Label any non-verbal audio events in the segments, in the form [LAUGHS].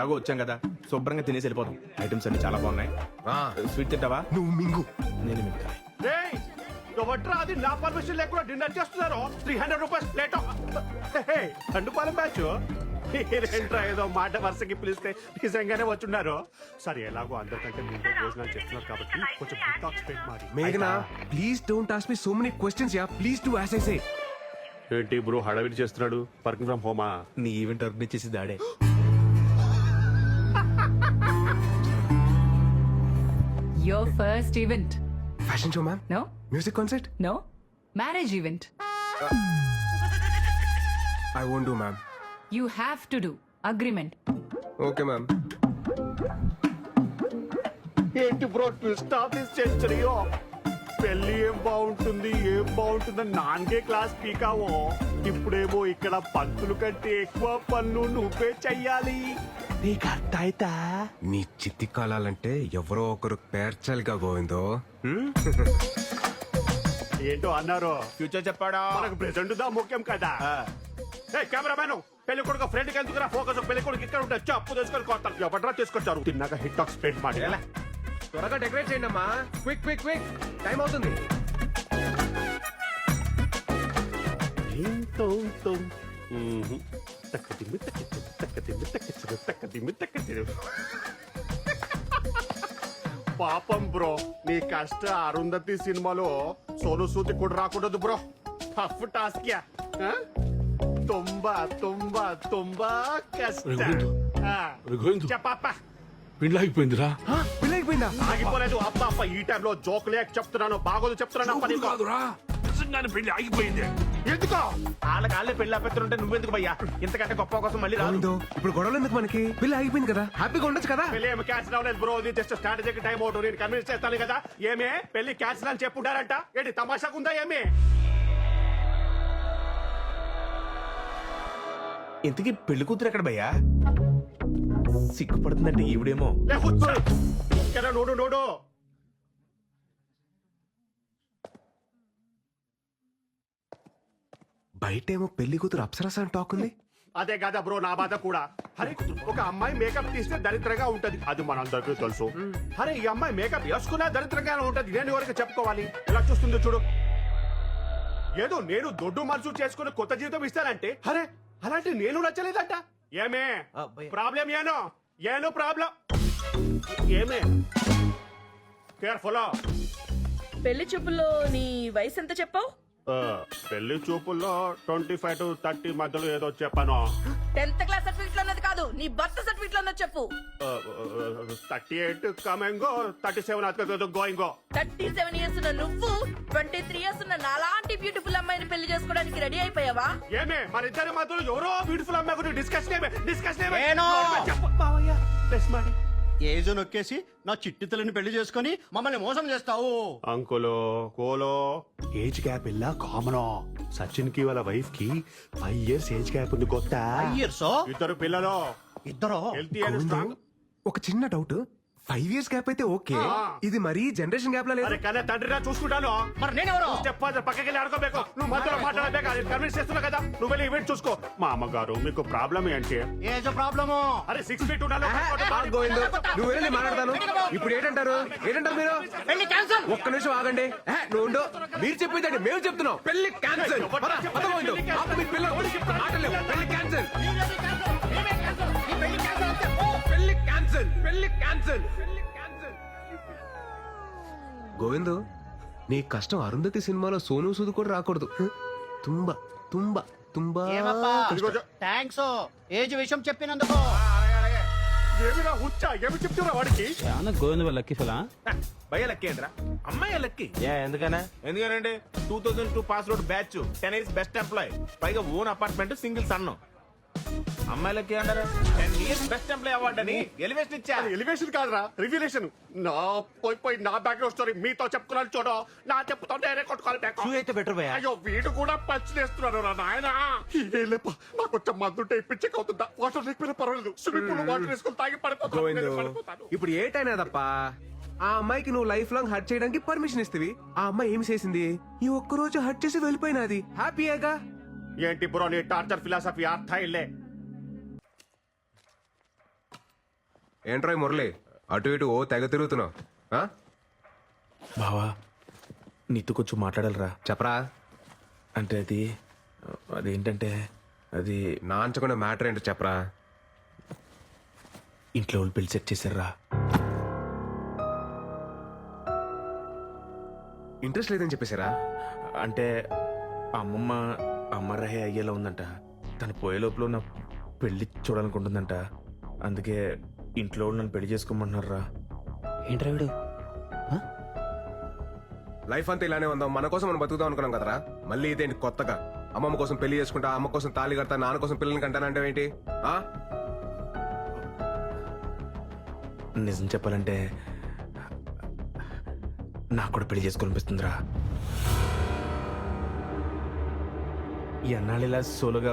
ఎలాగో వచ్చాం కదా శుభ్రంగా తినేసి వెళ్ళిపోతాం. ఐటమ్స్ అన్ని చాలా బాగున్నాయి. స్వీట్ తింటావా? నువ్వు మింగు. నేను మిగతా. రేయ్, ఎవట్రా అది నా పర్మిషన్ లేకుండా డిన్నర్ చేస్తున్నారు. Three hundred rupees plate Tandupalem batch. ఏంట్రా ఏదో మాట వరుసకి పిలిస్తే నిజంగానే వచ్చున్నారు. సరే ఎలాగో అందరికంటే ముందే భోజనాలు చేస్తున్నారు కాబట్టి కొంచెం డిటాక్స్ పెట్టి మరి మేఘనా please don't ask me so many questions ya please to as I say ఏంటి బ్రో హడావిడి చేస్తున్నాడు? వర్కింగ్ ఫ్రమ్ హోమా నీ ఈవెంట్ ఆర్గనైజ్ చేసి దాడే. [GASPS] Your first event. Fashion show ma'am No? Music concert No? Marriage event. I won't do ma'am You have to do. Agreement. Okay ma'am ఏంటి bro twist of this సెంచరీయో పెళ్ళి ఏం బాగుంటుంది ఏం బాగుంటుందని నాన్గే class పీకావో ఇప్పుడేమో ఇక్కడ పంతులు కంటే ఎక్కువ పనులు నువ్వే చెయ్యాలి నీకు అర్థ అవుతా నీ చిత్తి కాలాలంటే ఎవరో ఒకరు పేర్చాలిగా గోవిందో. ఏంటో అన్నారు? ఫ్యూచర్ చెప్పాడా? మనకు ప్రెసెంట్ దా ముఖ్యం కదా. ఏ కెమెరామెన్ పెళ్ళి కొడుకు ఫ్రెండ్కి ఎందుకురా ఫోకస్ పెళ్ళి కొడుకు ఇక్కడ ఉంటే అప్పు తెచ్చుకొని కొత్త ఎవడరా తీసుకొచ్చారు? తిన్నాక హిట్ టాక్ స్ప్రెడ్ ಮಾಡಿ త్వరగా డెకరేట్ చేయండి అమ్మా. క్విక్ క్విక్ క్విక్ టైం అవుతుంది. [LAUGHS] పాపం బ్రో నీ కష్ట అరుంధతి సినిమాలో సోను సూది కూడా రాకూడదు బ్రో. Tough task yeah? తుంబా తుంబా తుంబా కష్ట. ఆ. రఘువేందు. చెప్పప్ప పిల్లైపోయిందా ఆగిపోలేదు. అప్ప అప్ప ఈ టైంలో జోక్ లేక చెప్తున్నాను. బాగోదు చెప్తున్నాను. అప్ప నీకు. కాదురా. నిజంగానే పెళ్ళి ఆగిపోయింది. ఎందుకో? వాళ్ళకి వాళ్ళే పెళ్ళి అభ్యర్థులు నువ్వెందుకు భయ్యా? ఇంతకంటే గొప్ప కోసం మళ్ళీ రాదు. ఇప్పుడు గొడవలు ఎందుకు మనకి? పిల్ల అయిపోయింది కదా. హ్యాపీగా ఉండొచ్చు కదా. పెళ్ళి ఏమి క్యాన్సిల్ అవ్వలేదు బ్రో ఇది జస్ట్ స్ట్రాటజీకి టైం అవుట్ నేను కన్విన్స్ చేస్తాను కదా. ఏమే? పెళ్ళి క్యాన్సిల్ అని చెప్పుంటారంట. ఏంటి తమాషాకు ఉందా ఏమి? ఇంతకీ పెళ్ళి కూతురు ఎక్కడ భయ్యా? సిగ్గుపడుతుందంటే ఈవిడేమో. ఇక్కడ నోడు. బయటేమో పెళ్ళి కూతురు అప్సరస అని టాక్ ఉంది. అదే కదా బ్రో నా బాధ కూడా. అరే ఒక అమ్మాయి మేకప్ తీస్తే దరిద్రంగా ఉంటది. అది మనందరికీ తెలుసు. అరే ఈ అమ్మాయి మేకప్ వేసుకున్నా దరిద్రంగా ఉంటది. నేను ఎవరికి చెప్పుకోవాలి? ఎలా చూస్తుందో చూడు. ఏదో నేను దొడ్డు మనసు చేసుకుని కొత్త జీవితం ఇస్తానంటే అరే అలాంటి నేను నచ్చలేదంట. ఏమే? ప్రాబ్లం ఏనో? ఏనో ప్రాబ్లం ఏమే? కేర్ఫుల్ పెళ్ళి చూపుల్లో నీ వయసు ఎంత చెప్పావు? పెళ్ళి చూపుల్లో ట్వంటీ ఫైవ్ టు థర్టీ మధ్యలో ఏదో చెప్పాను. టెన్త్ క్లాస్ సర్టిఫికెట్లో ఉన్నది కాదు నీ బర్త్ సర్టిఫికెట్లో ఉన్నది చెప్పు థర్టీ ఎయిట్ కమెంగో థర్టీ సెవెన్ గోయింగో. థర్టీ సెవెన్ ఇయర్స్ ఉన్న నువ్వు ట్వంటీ త్రీ ఇయర్స్ ఉన్న నాలాంటి బ్యూటిఫుల్ అమ్మాయిని పెళ్ళి చేసుకోవడానికి రెడీ అయిపోయావా? ఏమే మన ఇద్దరి మధ్యలో ఎవరో బ్యూటిఫుల్ అమ్మాయి గురించి డిస్కషన్ ఏమే డిస్కషన్ ఏమే? ఏజ్ నొక్కేసి నా చిట్టి తల్లిని పెళ్ళి చేసుకొని మమ్మల్ని మోసం చేస్తావు. అంకులో కోలో. ఏజ్ గ్యాప్ ఇలా కామన్ సచిన్కి వాళ్ళ వైఫ్కి ఫైవ్ ఇయర్స్ ఏజ్ గ్యాప్ ఉంది కొత్త. ఇయర్స్? ఇద్దరు పిల్లలు. ఇద్దరు? హెల్తీ అండ్ గోవిందో, స్ట్రాంగ్ ఒక చిన్న డౌట్. ఫైవ్ ఇయర్స్ గ్యాప్ అయితే ఓకే. ఇది మరీ జనరేషన్ గ్యాప్ లా లేదు. అరే కానీ తండ్రిరా చూసుకుంటాను. మరి నేనెవరు? ఫాదర్ పక్కకి వెళ్ళి ఆడుకోಬೇಕು నువ్వు మధ్యలో మాట్లాడలేక అది కన్విన్స్ చేస్తున్నా కదా. నువ్వు వెళ్ళి ఈవెంట్ చూసుకో. మా అమ్మగారు మీకు ప్రాబ్లం ఏంటి? Age problem? అరే సిక్స్ ఫీట్ ఉండాలి గోవిందో నువ్వు వెళ్ళి మాట్లాడతాను. ఇప్పుడు ఏంటంటారు? ఏంటంటారు మీరు? పెళ్ళి క్యాన్సల్ ఒక్క నిమిషం ఆగండి. నువ్వు ఉండు. మీరు చెప్పేదండి మేము చెప్తున్నాం. పెళ్ళి క్యాన్సల్ పెళ్ళి క్యాన్సల్ పెళ్ళి క్యాన్సల్ పెళ్ళి క్యాన్సల్ గోవిందు నీ కష్టం అరుంధతి సినిమాలో సోను సూద్ కూడా రాకూడదు. తుంబా తుంబా థ్యాంక్స్. ఏజ్ విషయం చెప్పినందుకు. ఏమిరా హుచ్చా? ఏమి చెప్తున్నా వాడికి? చాలా గోవింద లక్కీ ఫలా? భయ్య లక్కీ ఏంట్రా? అమ్మాయి లక్కీ? ఏ ఎందుకనా? ఎందుకంటే two thousand two pass out batch ten years best employee పైగా ఓన్ అపార్ట్మెంట్ సింగిల్ సన్ అమ్మాయిలకి అంటారు ten years best employee award అని ఎలివేషన్ ఇచ్చా. ఎలివేషన్ కాదురా రివ్యులేషన్ నా పోయి పోయి నా బ్యాక్గ్రౌండ్ స్టోరీ మీతో చెప్పుకున్నాను చూడు. నా చెప్పుతో నేనే కొట్టుకోవాలి back. అయితే బెటర్ భయ్యా అయ్యో వీడు కూడా పచ్చిలేస్తున్నాడు రా నాయన. లేప నాకు కొంచెం మందుంటే పిచ్చక్ అవుతుందా వాటర్ లేకపోయినా పర్వాలేదు. స్విమ్మింగ్ పూల్ వాటర్ వేసుకుని తాగి పడిపోతాను. పడిపోతాను. ఇప్పుడు ఏటైనా తప్ప ఆ అమ్మాయికి నువ్వు లైఫ్ లాంగ్ హర్ట్ చేయడానికి పర్మిషన్ ఇస్తవి. ఆ అమ్మాయి ఏం చేసింది? ఈ ఒక్క రోజు హర్ట్ చేసి వెళ్ళిపోయినది. హ్యాపీయేగా ఏంటి బ్రో నీ టార్చర్ ఫిలాసఫీ అర్థ ఇల్లే ఏంట్రాయ్ మురళి? అటు ఇటు ఓ తెగ తిరుగుతున్నావు. ఆ? బావా నీతో కొంచెం మాట్లాడాలరా. చెప్పరా? అంటే అది అదేంటంటే అది నాంచకుండా మ్యాటర్ ఏంటో చెప్పరా? ఇంట్లో వాళ్ళు పెళ్ళి సెట్ చేశారా ఇంట్రెస్ట్ లేదని చెప్పేశారా? అంటే అమ్మమ్మ అమ్మరహే అయ్యేలా ఉందంట. తను పోయే లోపల నా పెళ్ళి చూడాలనుకుంటుందంట. అందుకే ఇంట్లో నన్ను పెళ్ళి చేసుకోమంటున్నారా ఏంట్రా వీడు? లైఫ్ అంతా ఇలానే ఉందాం. మన కోసం మనం బతుకుదాం అనుకున్నాం కదరా? మళ్ళీ ఇదేంటి కొత్తగా? అమ్మమ్మ కోసం పెళ్ళి చేసుకుంటా అమ్మ కోసం తాళి కడతా నాన్న కోసం పిల్లల్ని కంటానంటే ఏంటి? ఆ? నిజం చెప్పాలంటే నాకు కూడా పెళ్ళి చేసుకోవాలనిపిస్తుందిరా. ఈ అన్నాళ్ళు ఇలా సోలోగా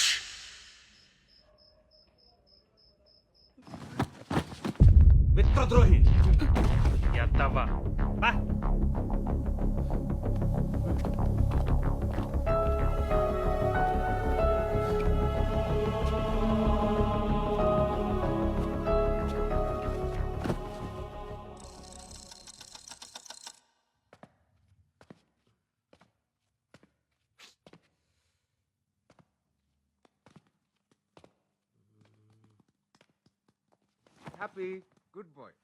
మిత్రద్రోహి ఎత్తవ్వా బా. హ్యాపీ గుడ్ బాయ్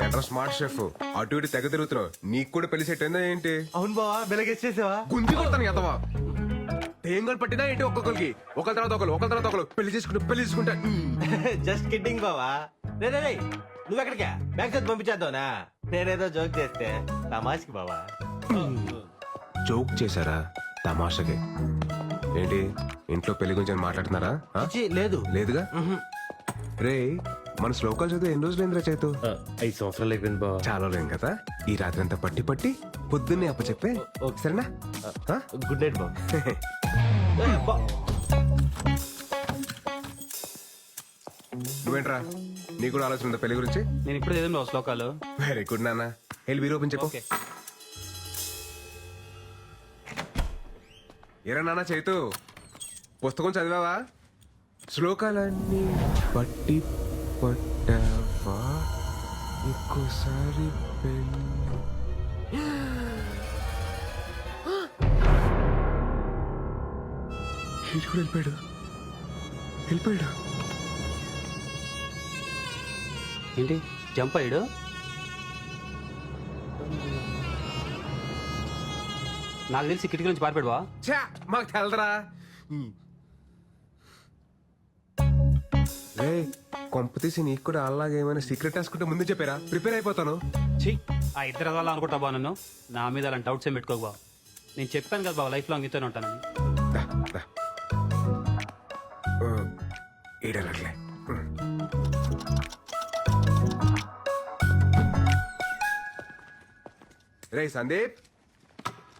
ఏంట్రా స్మార్ట్ షెఫ్? అటు ఇటు తెగ తిరుగుతున్నావు. నీకు కూడా పెళ్ళి సెట్ అయిందా ఏంటి? అవును బావా వెలగేసేసావా గుంజి కొడతాను ఎదవా తేంగలు పట్టినా ఏంటి ఒక్కొక్కరికి? ఒకరి తర్వాత ఒకరు ఒకరి తర్వాత ఒకరు పెళ్ళి చేసుకుంటూ పెళ్ళి చేసుకుంటా. [LAUGHS] జస్ట్ కిడ్డింగ్ బావా. రే రే రే నువ్వు ఎక్కడికా? బ్యాంక్ చదివి పంపించేద్దావునా నేనేదో జోక్ చేస్తే తమాష్కి బావా. జోక్ చేశారా? తమాషకి. ఏంటి? ఇంట్లో పెళ్ళి గురించి ఏమైనా మాట్లాడుతున్నారా? ఆ? ఛీ, లేదు. లేదుగా? రే మన శ్లోకాలు చదివి ఎన్ని రోజులు ఏంద్రా చేతు? ఐదు సంవత్సరాలు అయిపోయింది బావా. చాలా లేం కదా? ఈ రాత్రి అంతా పట్టి పట్టి పొద్దున్నే అప్ప చెప్పే సరేనా? ఆ? గుడ్ నైట్ బావ. [LAUGHS] నువ్వేంట్రా? నీకు కూడా ఆలోచన ఉందా పెళ్ళి గురించి? నేను ఇప్పుడు చదివిన బావ శ్లోకాలు. వెరీ గుడ్ నాన్న. వెళ్ళి వీరు ఓపెన్ చెప్పు ఏరా నాన్న చేతు. పుస్తకం చదివావా? శ్లోకాలన్నీ పట్టి పట్టావా? ఇంకోసారి పెన్ను వీడు కూడా వెళ్ళిపోయాడు. వెళ్ళిపోయాడు. ఏంటి? జంప్ అయ్యాడు? నాకు తెలిసి కిటికీ నుంచి ఛా మాకు తెలదరా. రే కొంప తీసి నీకు కూడా అలాగే ఏమైనా సీక్రెట్ రాసుకుంటే ముందే చెప్పారా. ప్రిపేర్ అయిపోతాను. ఛీ ఆ ఇద్దరు అలా అనుకుంటా బా నన్ను. నా మీద అలాంటి డౌట్స్ ఏం పెట్టుకోకు బావ నేను చెప్పాను కదా బావ లైఫ్ లాంగ్ నీతోనే ఉంటానని. దా, దా. ఆ, ఈడనట్లే రే సందీప్.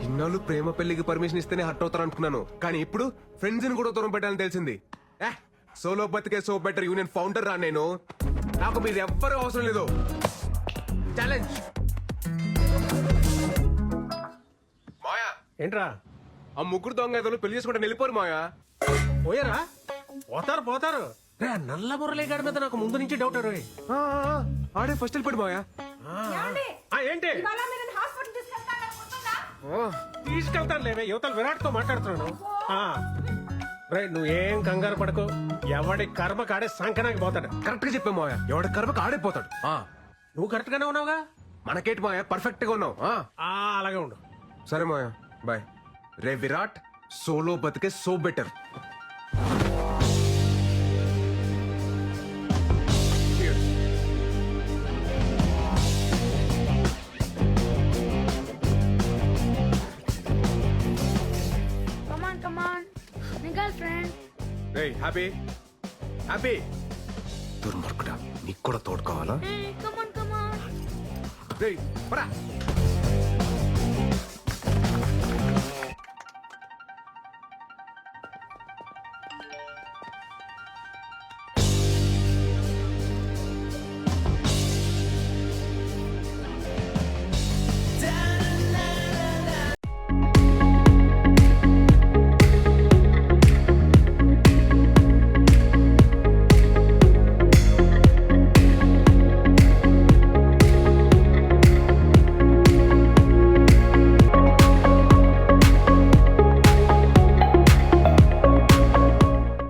ఇన్నాళ్ళు ప్రేమ పెళ్ళికి పర్మిషన్ ఇస్తేనే హట్ అవుతారు అనుకున్నాను కానీ ఇప్పుడు ఫ్రెండ్స్ని కూడా దూరం పెట్టాలని తెలిసింది. సోలో బతికే సో బెటర్ యూనియన్ ఫౌండర్ రా నేను. నాకు మీరు ఎవ్వరూ అవసరం లేదు. ఛాలెంజ్ మాయా. ఏంట్రా? ఆ ముగ్గురు దొంగ ఎదలు పెళ్ళి చేసుకుంటే వెళ్ళిపోరు మాయా. పోయారా? పోతారు పోతారు. రే ఆ నల్ల మురళీగాడి మీద నాకు ముందు నుంచి డౌట్ రోయ్. ఆ, ఆ, ఆ, ఆడే ఫస్ట్ వెళ్ళిపోడు మాయా. ఆ, ఏంటి? తీసుకెళ్తాను లేవే యువతలు విరాట్తో మాట్లాడుతున్నాను రే నువ్వేం కంగారు పడకు. ఎవడి కర్మ కాడే సంకనాకి పోతాడు. కరెక్ట్గా చెప్పే మావయ్య. ఎవడ కర్మకు ఆడైపోతాడు ఆ, నువ్వు కరెక్ట్ గానే ఉన్నావుగా? మనకేటి మావయ్య? పర్ఫెక్ట్గా ఉన్నావు. ఆ, ఆ అలాగే ఉండు. సరే మావయ్య. బాయ్. రే విరాట్ సోలో బతికే సో బెటర్. రే హ్యాపీ? హ్యాపీ? దుర్మార్గుడా నీకు కూడా తోడు కావాలా? కమాన్ కమాన్ రే పరా.